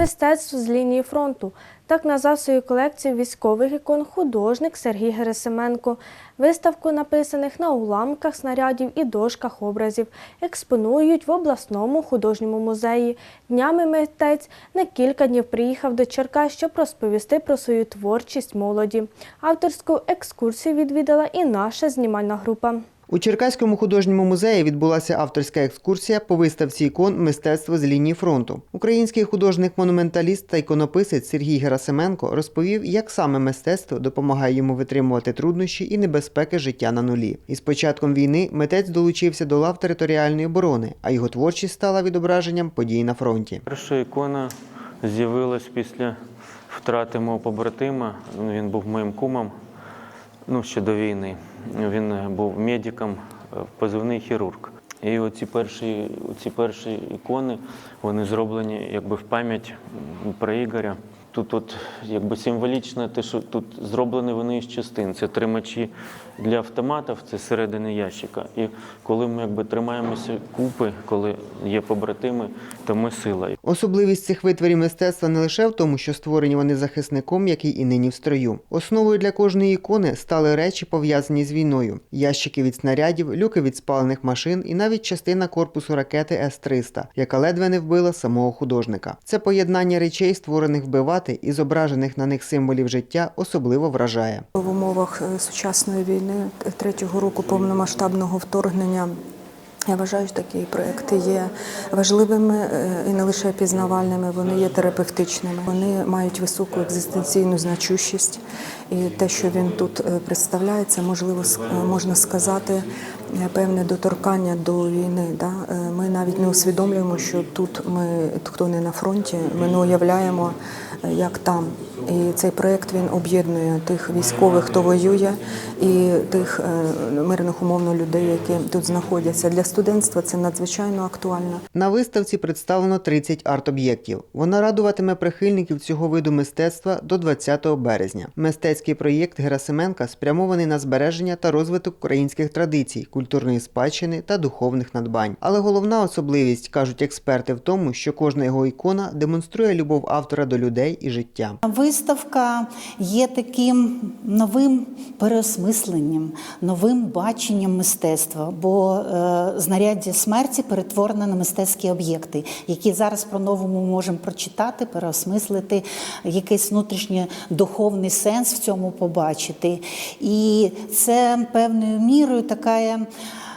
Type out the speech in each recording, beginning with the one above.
Мистецтво з лінії фронту. Так назвав свою колекцію військових ікон художник Сергій Герасименко. Виставку написаних на уламках снарядів і дошках образів експонують в обласному художньому музеї. Днями митець на кілька днів приїхав до Черкас, щоб розповісти про свою творчість молоді. Авторську екскурсію відвідала і наша знімальна група. У Черкаському художньому музеї відбулася авторська екскурсія по виставці ікон Мистецтво з лінії фронту. Український художник-монументаліст та іконописець Сергій Герасименко розповів, як саме мистецтво допомагає йому витримувати труднощі і небезпеки життя на нулі. І з початком війни митець долучився до лав територіальної оборони, а його творчість стала відображенням подій на фронті. Перша ікона з'явилась після втрати мого побратима. Він був моїм кумом ну, ще до війни. Він був медиком, е, позивний хірург. І оці перші, оці перші ікони вони зроблені якби в пам'ять про Ігоря. Тут от якби символічно те, що тут зроблені вони із частин. Це тримачі для автоматів, це середини ящика. І коли ми якби тримаємося купи, коли є побратими, то ми сила. Особливість цих витворів мистецтва не лише в тому, що створені вони захисником, який і нині в строю. Основою для кожної ікони стали речі, пов'язані з війною: ящики від снарядів, люки від спалених машин і навіть частина корпусу ракети С-300, яка ледве не вбила самого художника. Це поєднання речей, створених вбивати, і зображених на них символів життя, особливо вражає. В умовах е, сучасної війни, е, третього року повномасштабного вторгнення. Я вважаю, що такі проекти є важливими е, і не лише пізнавальними, вони є терапевтичними. Вони мають високу екзистенційну значущість, і те, що він тут представляє, це можливо можна сказати певне доторкання до війни. Да? Ми навіть не усвідомлюємо, що тут ми, хто не на фронті, ми не уявляємо, як там. І цей проект він об'єднує тих військових, хто воює, і тих е, мирних умовно людей, які тут знаходяться. Для студентства це надзвичайно актуально. На виставці представлено 30 арт-об'єктів. Вона радуватиме прихильників цього виду мистецтва до 20 березня. Мистецький проєкт Герасименка спрямований на збереження та розвиток українських традицій, культурної спадщини та духовних надбань. Але головна особливість, кажуть експерти, в тому, що кожна його ікона демонструє любов автора до людей і життя. Виставка є таким новим переосмисленням, новим баченням мистецтва, бо е, знаряддя смерті перетворено на мистецькі об'єкти, які зараз по-новому можемо прочитати, переосмислити, якийсь внутрішній духовний сенс в цьому побачити. І це певною мірою така.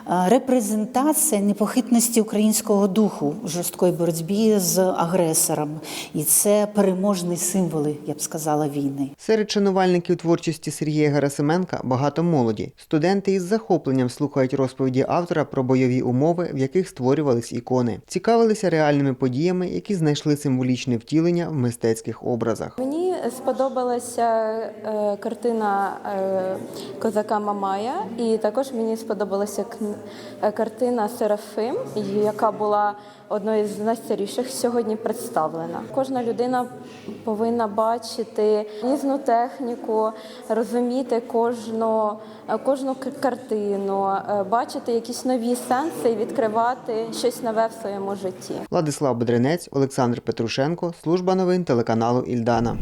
Е, Репрезентація непохитності українського духу в жорсткій боротьбі з агресором, і це переможні символи, я б сказала, війни. Серед шанувальників творчості Сергія Герасименка багато молоді. Студенти із захопленням слухають розповіді автора про бойові умови, в яких створювались ікони, цікавилися реальними подіями, які знайшли символічне втілення в мистецьких образах. Мені сподобалася е, картина е, козака Мамая, і також мені сподобалася е, картина Серафим, яка була одною з найстаріших сьогодні представлена. Кожна людина повинна бачити різну техніку, розуміти кожну, кожну картину, бачити якісь нові сенси і відкривати щось нове в своєму житті. Владислав Бедренець, Олександр Петрушенко, служба новин телеканалу Ільдана.